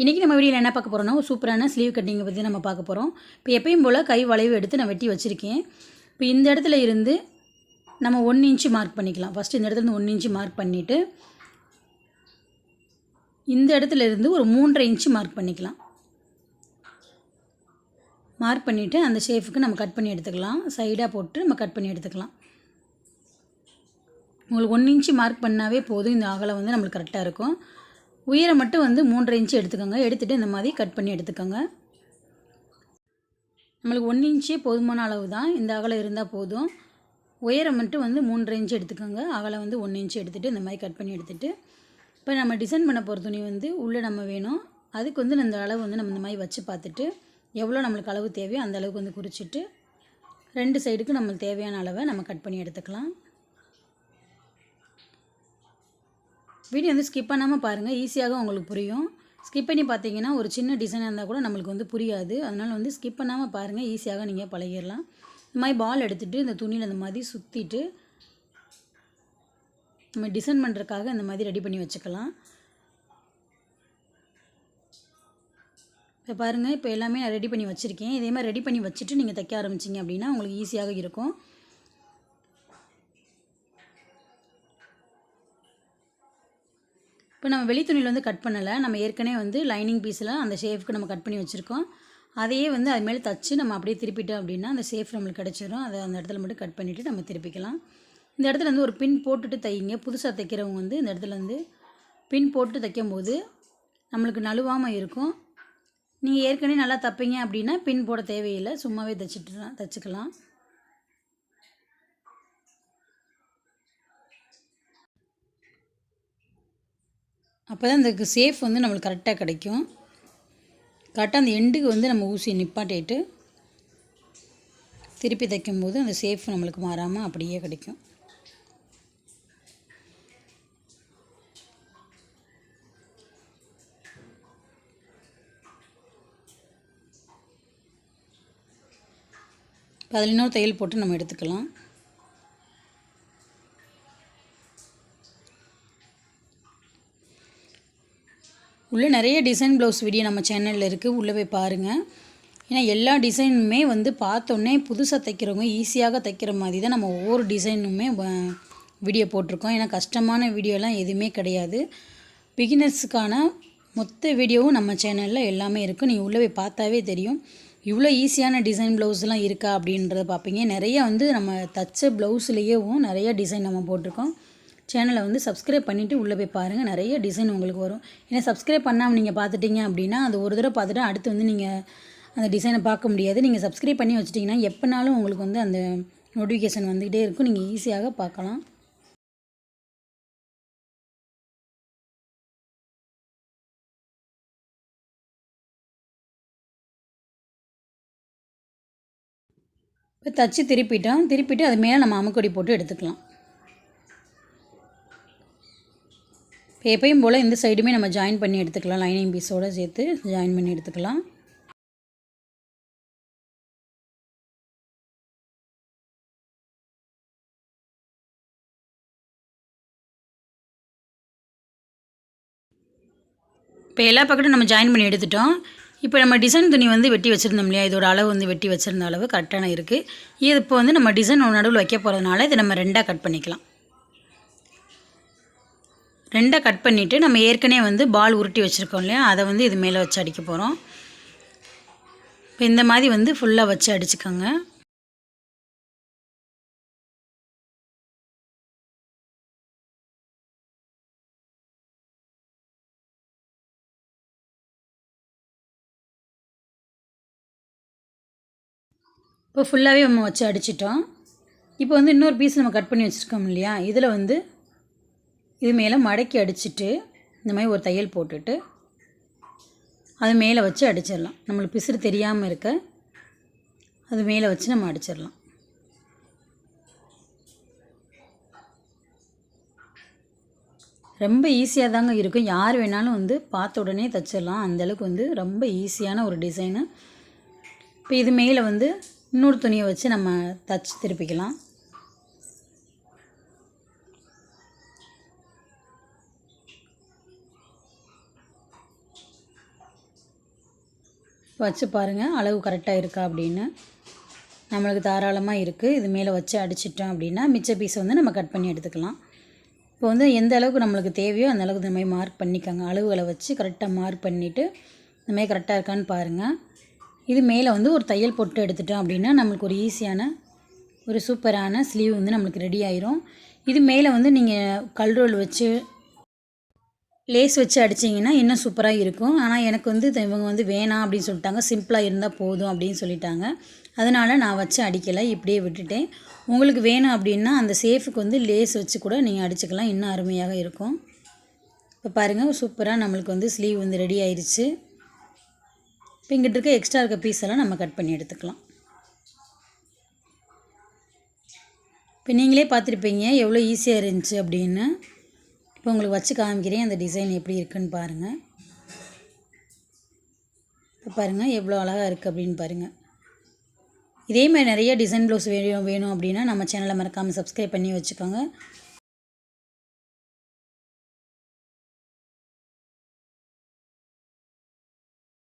இன்றைக்கி நம்ம வீடியோவில் என்ன பார்க்க போகிறோம்னா சூப்பரான ஸ்லீவ் கட்டிங்கை பற்றி நம்ம பார்க்க போகிறோம் இப்போ எப்பயும் போல் கை வளைவு எடுத்து நான் வெட்டி வச்சுருக்கேன். இப்போ இந்த இடத்துல இருந்து நம்ம ஒன் இன்ச்சு மார்க் பண்ணிக்கலாம். ஃபஸ்ட்டு இந்த இடத்துலருந்து ஒன் இன்ச்சு மார்க் பண்ணிவிட்டு இந்த இடத்துல இருந்து ஒரு மூன்றரை இன்ச்சு மார்க் பண்ணிக்கலாம். மார்க் பண்ணிவிட்டு அந்த ஷேஃபுக்கு நம்ம கட் பண்ணி எடுத்துக்கலாம். சைடாக போட்டு நம்ம கட் பண்ணி எடுத்துக்கலாம். உங்களுக்கு ஒன் இன்ச்சு மார்க் பண்ணாவே போதும். இந்த அகலை வந்து நம்மளுக்கு கரெக்டாக இருக்கும். உயரம் மட்டும் வந்து மூன்றரை இன்ச்சு எடுத்துக்கோங்க. எடுத்துகிட்டு இந்த மாதிரி கட் பண்ணி எடுத்துக்கோங்க. நம்மளுக்கு ஒன் இன்ச்சே போதுமான அளவு தான். இந்த அகலம் இருந்தால் போதும். உயரம் மட்டும் வந்து மூன்றரை இன்ச்சு எடுத்துக்கோங்க. அகலம் வந்து ஒன்று இன்ச்சு எடுத்துகிட்டு இந்த மாதிரி கட் பண்ணி எடுத்துகிட்டு இப்போ நம்ம டிசைன் பண்ண போகிற துணி வந்து உள்ளே நம்ம வேணும். அதுக்கு வந்து இந்த அளவு வந்து நம்ம இந்த மாதிரி வச்சு பார்த்துட்டு எவ்வளோ நம்மளுக்கு அளவு தேவையோ அந்த அளவுக்கு வந்து குறிச்சிட்டு ரெண்டு சைடுக்கு நம்மளுக்கு தேவையான அளவை நம்ம கட் பண்ணி எடுத்துக்கலாம். வீடியோ வந்து ஸ்கிப் பண்ணாமல் பாருங்கள் ஈஸியாக உங்களுக்கு புரியும். ஸ்கிப் பண்ணி பார்த்தீங்கன்னா ஒரு சின்ன டிசைனாக இருந்தால் கூட நம்மளுக்கு வந்து புரியாது. அதனால் வந்து ஸ்கிப் பண்ணாமல் பாருங்கள் ஈஸியாக நீங்கள் பழகிடலாம் இந்த மாதிரி பால் எடுத்துகிட்டு இந்த துணியில் இந்த மாதிரி சுற்றிட்டு நம்ம டிசைன் பண்ணுறதுக்காக இந்த மாதிரி ரெடி பண்ணி வச்சுக்கலாம். இப்போ பாருங்கள் இப்போ எல்லாமே நான் ரெடி பண்ணி வச்சுருக்கேன். இதே மாதிரி ரெடி பண்ணி வச்சுட்டு நீங்கள் தைக்க ஆரம்பிச்சிங்க அப்படின்னா உங்களுக்கு ஈஸியாக இருக்கும். இப்போ நம்ம வெளி துணியில் வந்து கட் பண்ணலை. நம்ம ஏற்கனவே வந்து லைனிங் பீஸில் அந்த ஷேஃப்க்கு நம்ம கட் பண்ணி வச்சுருக்கோம். அதையே வந்து அது மேலே தச்சு நம்ம அப்படியே திருப்பிட்டோம் அப்படின்னா அந்த ஷேஃப் நம்மளுக்கு கிடச்சிரும். அதை அந்த இடத்துல மட்டும் கட் பண்ணிவிட்டு நம்ம திருப்பிக்கலாம். இந்த இடத்துல வந்து ஒரு பின் போட்டுட்டு தைங்க. புதுசாக தைக்கிறவங்க வந்து இந்த இடத்துல வந்து பின் போட்டு தைக்கும்போது நம்மளுக்கு நழுவாமல் இருக்கும். நீங்கள் ஏற்கனவே நல்லா தைப்பீங்க அப்படின்னா பின் போட தேவையில்லை. சும்மாவே தைச்சிட்டு தைச்சிக்கலாம். அப்போ தான் இந்த சேஃப் வந்து நம்மளுக்கு கரெக்டாக கிடைக்கும். கரெக்டாக அந்த எண்டுக்கு வந்து நம்ம ஊசியை நிப்பாட்டிட்டு திருப்பி தைக்கும்போது அந்த சேஃப் நம்மளுக்கு மாறாமல் அப்படியே கிடைக்கும். இப்போ அதில் இன்னொரு தையல் போட்டு நம்ம எடுத்துக்கலாம். உள்ளே நிறைய டிசைன் ப்ளவுஸ் வீடியோ நம்ம சேனலில் இருக்குது உள்ளே போய் பாருங்கள் ஏன்னா எல்லா டிசைனுமே வந்து பார்த்தோன்னே புதுசாக தைக்கிறவங்க ஈஸியாக தைக்கிற மாதிரி தான் நம்ம ஒவ்வொரு டிசைனுமே வீடியோ போட்டிருக்கோம். ஏன்னா கஷ்டமான வீடியோலாம் எதுவுமே கிடையாது. பிகினர்ஸுக்கான மொத்த வீடியோவும் நம்ம சேனலில் எல்லாமே இருக்குது நீங்கள் உள்ளே போய் பார்த்தாவே தெரியும். இவ்வளோ ஈஸியான டிசைன் ப்ளவுஸ்லாம் இருக்கா அப்படின்றத பார்ப்பீங்க. நிறைய வந்து நம்ம தச்ச ப்ளவுஸ்லேயேவும் நிறைய டிசைன் நம்ம போட்டிருக்கோம். சேனலை வந்து சப்ஸ்கிரைப் பண்ணிவிட்டு உள்ளே போய் பாருங்கள் நிறைய டிசைன் உங்களுக்கு வரும். ஏன்னா சப்ஸ்கிரைப் பண்ணாமல் நீங்கள் பார்த்துட்டிங்க அப்படின்னா அது ஒரு தடவை பார்த்துட்டு அடுத்து வந்து நீங்கள் அந்த டிசைனை பார்க்க முடியாது. நீங்கள் சப்ஸ்கிரைப் பண்ணி வச்சிட்டிங்கன்னா எப்போனாலும் உங்களுக்கு வந்து அந்த நோட்டிஃபிகேஷன் வந்துக்கிட்டே இருக்கும். நீங்கள் ஈஸியாக பார்க்கலாம். இப்போ தச்சு திருப்பிட்டோம். திருப்பிட்டு அது மேலே நம்ம அமுக்கொடி போட்டு எடுத்துக்கலாம். இப்போ எப்பயும் போல் இந்த சைடுமே நம்ம ஜாயின் பண்ணி எடுத்துக்கலாம். லைனிங் பீஸோடு சேர்த்து ஜாயின் பண்ணி எடுத்துக்கலாம். இப்போ எல்லா பக்கட்டும் நம்ம ஜாயின் பண்ணி எடுத்துட்டோம். இப்போ நம்ம டிசைன் துணி வந்து வெட்டி வச்சுருந்தோம் இல்லையா? இதோட அளவு வந்து வெட்டி வச்சுருந்த அளவு கரெக்டான இருக்குது இது இப்போ வந்து நம்ம டிசைன் நடுவில் வைக்க போகிறதுனால இதை நம்ம ரெண்டாக கட் பண்ணிக்கலாம். ரெண்டாக கட் பண்ணிவிட்டு நம்ம ஏற்கனவே வந்து பால் உருட்டி வச்சுருக்கோம் இல்லையா? அதை வந்து இது மேலே வச்சு அடிக்க போகிறோம் இப்போ இந்த மாதிரி வந்து ஃபுல்லாக வச்சு அடிச்சுக்கோங்க. இப்போ ஃபுல்லாகவே நம்ம வச்சு அடிச்சிட்டோம். இப்போ வந்து இன்னொரு பீஸ் நம்ம கட் பண்ணி வச்சுருக்கோம் இல்லையா? இதில் வந்து இது மேலே மடக்கி அடிச்சுட்டு இந்த மாதிரி ஒரு தையல் போட்டுட்டு அது மேலே வச்சு அடிச்சிடலாம். நம்மளுக்கு பிசுறு தெரியாமல் இருக்க அது மேலே வச்சு நம்ம அடிச்சிடலாம். ரொம்ப ஈஸியாக தாங்க இருக்கும். யார் வேணாலும் வந்து பார்த்த உடனே தைச்சிடலாம். அந்தளவுக்கு வந்து ரொம்ப ஈஸியான ஒரு டிசைனு. இப்போ இது மேலே வந்து இன்னொரு துணியை வச்சு நம்ம தச்சு திருப்பிக்கலாம். வச்சு பாருங்கள் அளவு கரெக்டாக இருக்கா அப்படின்னு. நம்மளுக்கு தாராளமாக இருக்குது இது மேலே வச்சு அடிச்சிட்டோம் அப்படின்னா மிச்ச பீஸை வந்து நம்ம கட் பண்ணி எடுத்துக்கலாம். இப்போ வந்து எந்த அளவுக்கு நம்மளுக்கு தேவையோ அந்த அளவுக்கு இந்த மாதிரி மார்க் பண்ணிக்கோங்க. அளவுகளை வச்சு கரெக்டாக மார்க் பண்ணிவிட்டு இந்த மாதிரி கரெக்டாக இருக்கான்னு பாருங்கள் இது மேலே வந்து ஒரு தையல் போட்டு எடுத்துட்டோம் அப்படின்னா நம்மளுக்கு ஒரு ஈஸியான ஒரு சூப்பரான ஸ்லீவ் வந்து நம்மளுக்கு ரெடி ஆயிரும். இது மேலே வந்து நீங்கள் கல்ரோல் வச்சு லேஸ் வச்சு அடிச்சிங்கன்னா இன்னும் சூப்பராக இருக்கும்? ஆனால் எனக்கு வந்து இவங்க வந்து வேணாம் அப்படின்னு சொல்லிட்டாங்க. சிம்பிளாக இருந்தால் போதும் அப்படின்னு சொல்லிட்டாங்க. அதனால் நான் வச்சு அடிக்கலை. இப்படியே விட்டுட்டேன். உங்களுக்கு வேணும் அப்படின்னா அந்த சேஃபுக்கு வந்து லேஸ் வச்சு கூட நீங்கள் அடிச்சுக்கலாம். இன்னும் அருமையாக இருக்கும். இப்போ பாருங்கள் சூப்பராக நம்மளுக்கு வந்து ஸ்லீவ் வந்து ரெடி ஆயிடுச்சு இப்போ இங்கிட்ட இருக்க எக்ஸ்ட்ரா இருக்க பீஸ் எல்லாம் நம்ம கட் பண்ணி எடுத்துக்கலாம். இப்போ நீங்களே பார்த்துருப்பீங்க எவ்வளோ ஈஸியாக இருந்துச்சு அப்படின்னு. இப்போ உங்களுக்கு வச்சு காமிக்கிறேன் அந்த டிசைன் எப்படி இருக்குன்னு பாருங்கள் இப்போ பாருங்கள் எவ்வளோ அழகாக இருக்குது அப்படின்னு பாருங்கள் இதே மாதிரி நிறைய டிசைன் ப்ளவுஸ் வேணும் வேணும் அப்படின்னா நம்ம சேனலை மறக்காமல் சப்ஸ்கிரைப் பண்ணி வச்சுக்கோங்க.